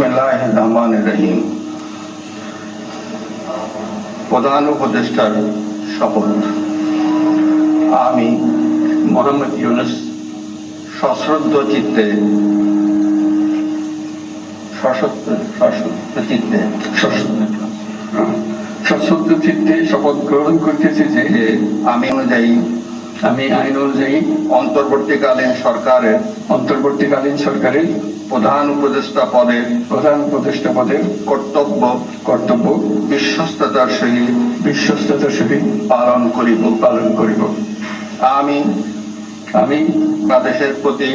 রহিম। প্রধান উপদেষ্টার শপথ। আমি মোহাম্মদ ইউনুস সশ্রদ্ধ চিত্তে চিত্তে শপথ গ্রহণ করতেছি যে আমি অনুযায়ী, আমি আইন অনুযায়ী অন্তর্বর্তীকালীন সরকারের অন্তর্বর্তীকালীন সরকারের প্রধান উপদেষ্টা পদে প্রধান উপদেষ্টা পদে কর্তব্য কর্তব্য বিশ্বস্ততার সহিত বিশ্বস্ততার সহিত পালন করিব। পালন করিব। আমি আমি বাংলাদেশের প্রতি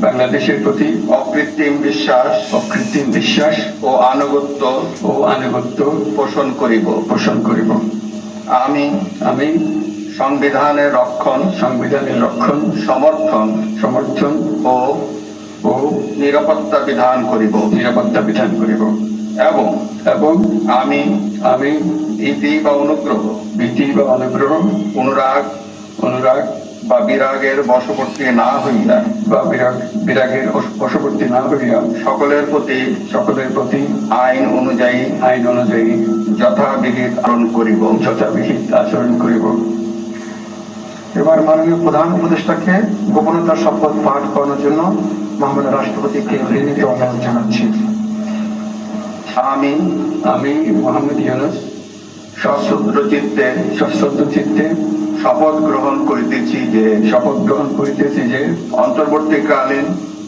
বাংলাদেশের প্রতি অকৃত্রিম বিশ্বাস অকৃত্রিম বিশ্বাস ও আনুগত্য ও আনুগত্য পোষণ করিব। পোষণ করিব। আমি আমি সংবিধানের রক্ষণ সংবিধানের রক্ষণ সমর্থন সমর্থন ও ও নিরাপত্তা বিধান করিব। নিরাপত্তা বিধান করিব। এবং এবং আমি আমি ভীতি বা অনুগ্রহ ভীতি বা অনুগ্রহ অনুরাগ অনুরাগ বা বিরাগের বশবর্তী না হইয়া বা বিরাগ বিরাগের বশবর্তী না হইয়া সকলের প্রতি সকলের প্রতি আইন অনুযায়ী আইন অনুযায়ী যথাবিহিত আচরণ করিব। যথাবিহিত আচরণ করিব। এবার মাননীয় প্রধান উপদেষ্টাকে গোপনতার শপথ পাঠ করানোর জন্য মহামান্য রাষ্ট্রপতিকে বিনীত অনুরোধ জানাচ্ছি। আমি আমি মোহাম্মদ ইউনুস সশ্রদ্র চিত্তে সশ্রদ্ধ চিত্তে শপথ গ্রহণ করিতেছি যে শপথ গ্রহণ করিতেছি যে অন্তর্বর্তীকালীন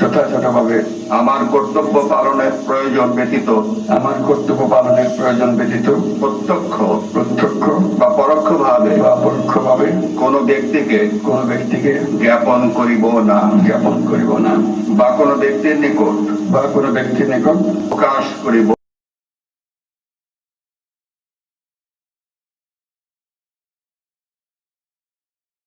যথাযথভাবে আমার কর্তব্য পালনের প্রয়োজন ব্যতীত আমার কর্তব্য পালনের প্রয়োজন ব্যতীত প্রত্যক্ষ প্রত্যক্ষ বা পরোক্ষভাবে বা পরোক্ষভাবে কোন ব্যক্তিকে কোন ব্যক্তিকে জ্ঞাপন করিব না। জ্ঞাপন করিব না। বা কোন ব্যক্তির নিকট বা কোন ব্যক্তির নিকট প্রকাশ করিব